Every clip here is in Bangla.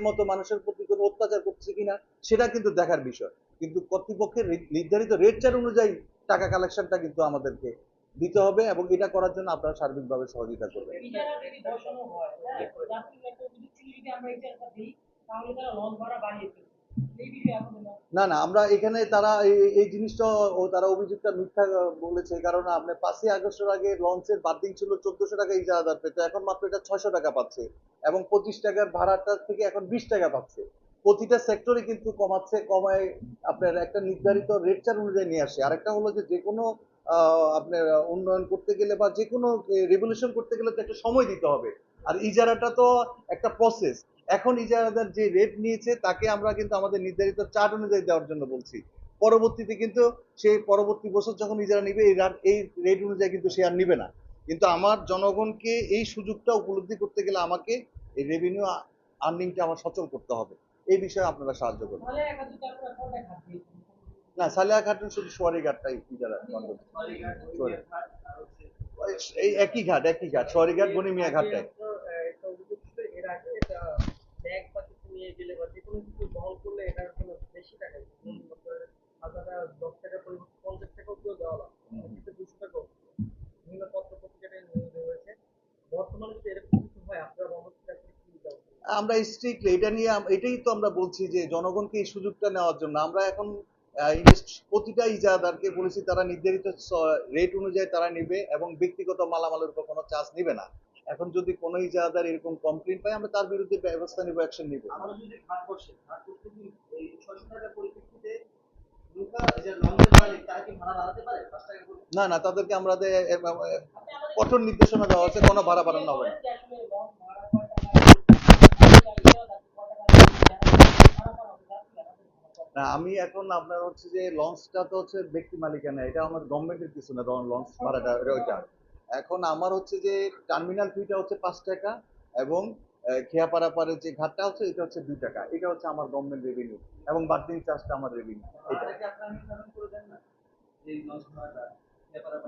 মতো মানুষের প্রতি কোনো অত্যাচার করছে কিনা, সেটা কিন্তু দেখার বিষয়। কিন্তু কর্তৃপক্ষের নির্ধারিত রেট চার অনুযায়ী টাকা কালেকশনটা কিন্তু আমাদেরকে দিতে হবে এবং এটা করার জন্য আপনারা সার্বিকভাবে সহযোগিতা করবেন। বসানো হয়। বাড়িয়ে না না, আমরা এখানে তারা এই- জিনিসটা তারা অভিযোগটা মিথ্যা বলেছে। কারণ আপনি পাঁচই আগস্টের আগে লঞ্চের বার্দিং ছিল চোদ্দশো টাকা ইজারাদার পেত এখন মাত্র এটা ছয়শো টাকা পাচ্ছে এবং পঁচিশ টাকার ভাড়াটা থেকে এখন বিশ টাকা পাচ্ছে। প্রতিটা সেক্টরে কিন্তু কমাচ্ছে, কমায় আপনার একটা নির্ধারিত রেট চার অনুযায়ী নিয়ে আসে। আরেকটা হলো যে যে কোনো আপনার উন্নয়ন করতে গেলে বা যে কোনো রেভলিউশন করতে গেলে তো একটা সময় দিতে হবে। আর ইজারাটা তো একটা প্রসেস এখন ইজারাদার যে রেট নিয়েছে তাকে আমরা কিন্তু আমাদের নির্ধারিত চার্ট অনুযায়ী দেওয়ার জন্য বলছি। পরবর্তীতে কিন্তু সেই পরবর্তী বছর যখন ইজারা নিবে এই এই রেট অনুযায়ী কিন্তু সে আর নিবে না। কিন্তু আমার জনগণকে এই সুযোগটা উপলব্ধি করতে গেলে আমাকে এই রেভিনিউ আর্নিংটা আমার সচল করতে হবে। এই বিষয়ে আপনারা সাহায্য করবেন। না সালিয়া ঘাটের শুধু সোয়ারি ঘাটটাই ইজারা. এই একই ঘাট একই ঘাট সোয়ারি ঘাট বনিমিয়া ঘাটটাই একটা অভিযোগ ছিল এর আগে এটা ব্যাগ বা কিছু নিয়ে গেলে বা যে কোনো কিছু বহন করলে এটার জন্য বেশি টাকা হাজারটা দশ টাকা পরিবর্তে পঞ্চাশ টাকা অব্দিও দেওয়া লাগবে। কিন্তু দুশো টাকা বিভিন্ন পত্র পত্রিকাটায় নিয়োগ হয়েছে। বর্তমানে যদি এরকম কিছু হয় আপনারা বহন করতে আসলে কি দেওয়া আমরা স্ট্রিক্টলি এটা নিয়ে এটাই তো আমরা বলছি যে জনগণকে এই সুযোগটা নেওয়ার জন্য। আমরা এখন প্রতিটা ইজাদারকে বলেছি তারা নির্ধারিত রেট অনুযায়ী তারা নেবে এবং ব্যক্তিগত মালামালের উপর কোনো চার্জ নেবে না। এখন যদি কোনো ইজাদার এরকম কমপ্লেন পাই আমরা তার বিরুদ্ধে ব্যবস্থা নিব অ্যাকশন নিব। আমরা যদি ঘাট বসে ঘাট কি এই পরিপ্রেক্ষিতে না না তাদেরকে আমরা কঠোর নির্দেশনা দেওয়া হচ্ছে কোনো ভাড়া বাড়ানো হবে না। না আমি এখন আপনার হচ্ছে যে লঞ্চটা তো হচ্ছে ব্যক্তি মালিকানা এটা আমার গভর্নমেন্টের কিছু না লঞ্চ ভাড়াটা ওইটা। এখন আমার হচ্ছে যে টার্মিনাল ফিটা হচ্ছে পাঁচ টাকা এবং খেয়াপাড়া পাড়ের যে ঘাটটা হচ্ছে এটা হচ্ছে দুই টাকা। এটা হচ্ছে আমার গভর্নমেন্ট রেভিনিউ এবং বার্থিং চার্জটা আমার রেভিনিউ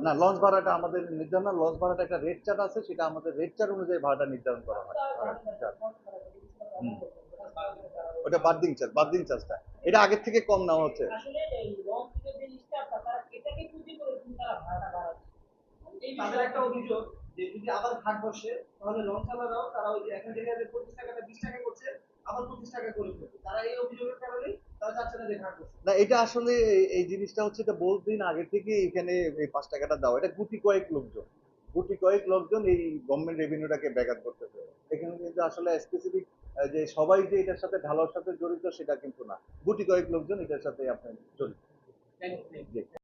না লঞ্চ ভাড়াটা আমাদের নির্ধারণ না লঞ্চ ভাড়াটা একটা রেট চার্ট আছে সেটা আমাদের রেট চার্ট অনুযায়ী ভাড়াটা নির্ধারণ করা হয়। ওটা বার্থিং চার্জ বার্থিং চার্জটা এটা আগের থেকে কম নেওয়া হচ্ছে আসলে এই লঞ্চের যে স্টাফটা তারা এটাকে পুঁজি করে কিন্তু তারা ভাড়াটা বাড়াচ্ছে এই তাদের একটা অভিযোগ যে যদি আবার ঘাট বসে তাহলে তারা ওই এখান থেকে পঁচিশ টাকাটা বিশ টাকা করছে আবার পঁচিশ টাকা করে ফেলছে তারা এই অভিযোগের না এটা আসলে এই- জিনিসটা হচ্ছে এটা আগে থেকে এখানে এই পাঁচ টাকাটা দাও। এটা গুটি কয়েক লোকজন। গুটি কয়েক লোকজন এই গভর্নমেন্ট রেভিনিউটাকে ব্যাঘাত করতেছে। এখানে কিন্তু আসলে স্পেসিফিক যে সবাই যে এটার সাথে ঢালার সাথে জড়িত সেটা কিন্তু না। গুটি কয়েক লোকজন এটার সাথে আপনার জড়িত।